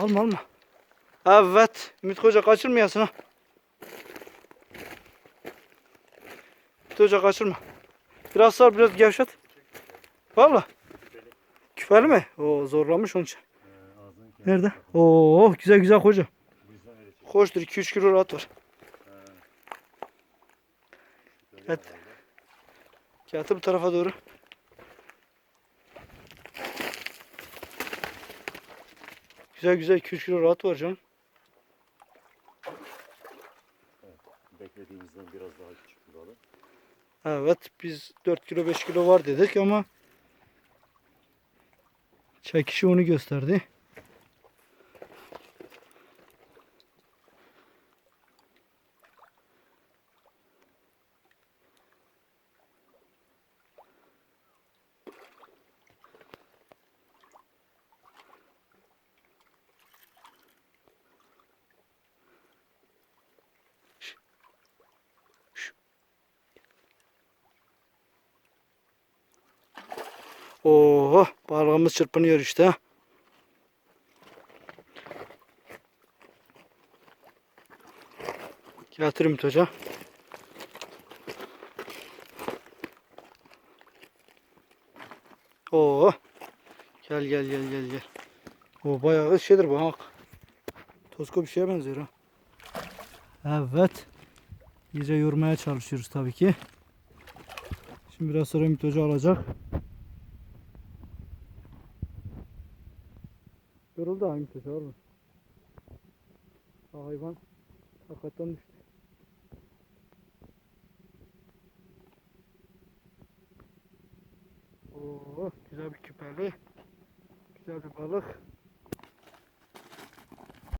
Alma alma. Evet. Ümit Hoca kaçırmayasın ha. Ümit Hoca kaçırma. Biraz sar biraz gevşet. Valla. Küpeli mi? O zorlamış onun için. Nerede? Oo güzel güzel çekiyor. Hoştur 2-3 kilo rahat var. Evet. Getir bu tarafa doğru. Güzel güzel 2-3 kilo rahat var canım. Beklediğimizden biraz daha küçük bir balık. Evet biz 4 kilo 5 kilo var dedik ama çekişi onu gösterdi. Oo balığımız çırpınıyor işte. Getir Ümit Hoca. Oo. Gel gel gel gel gel. O bayağı şeydir bu bak. Tosko bir şeye benziyor ha. Evet. İyice yormaya çalışıyoruz tabii ki. Şimdi biraz sonra Ümit Hoca alacak. Yoruldu Ümit Hoca oğlum. Ha, Hayvan hakikaten düştü. Oo, güzel bir küpeli. Güzel bir balık.